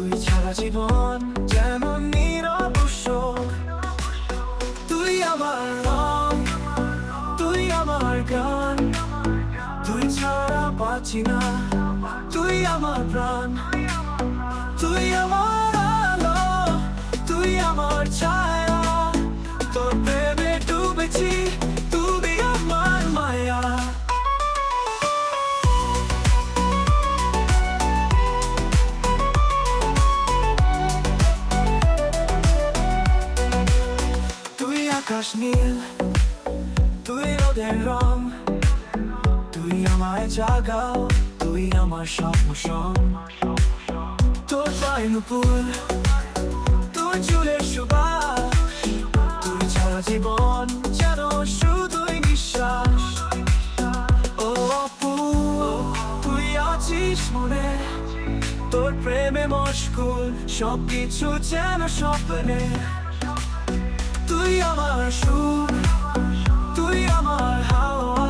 তুই ছাড়া জীবন যেন নীরব তুই আমার রং, তুই আমার গান। তুই ছাড়া বাঁচি না। তুই আমার প্রাণ। তুই আকাশ নীল তুই রোদের রং তুই আমায় জাগাও তুই আমার স্বপ্ন সং তোর পায়ে নুপুর তোর চুলের সুবাস তুই ছাড়া জীবন যেন শুধুই নিঃশ্বাস ও অপু তুই আছিস মনে তোর প্রেমে মশগুল সব কিছু যেন স্বপ্নে তুই আমার সুর, তুই আমার হাওয়া,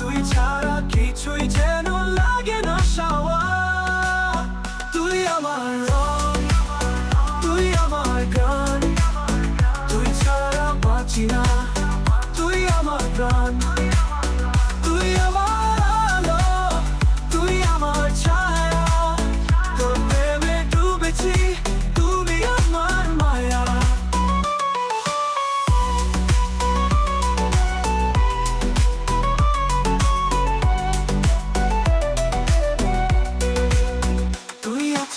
তুই ছাড়া কিছুই যেন লাগে না সাওয়া তুই আমার রং, তুই আমার গান, তুই ছাড়া বাঁচি তুই আমার প্রাণ, তুই আমার তুই আমার ছায়া। তোর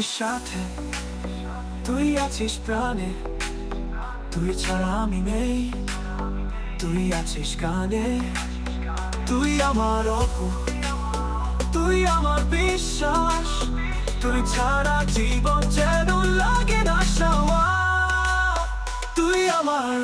আছিস সাথে, তুই আছিস প্রাণে। তুই ছাড়া আমি নেই, তুই আছিস গানে তুই আমার অপু, তুই আমার বিশ্বাস। তুই ছাড়া জীবন যেন লাগে না সাওয়া। তুই আমার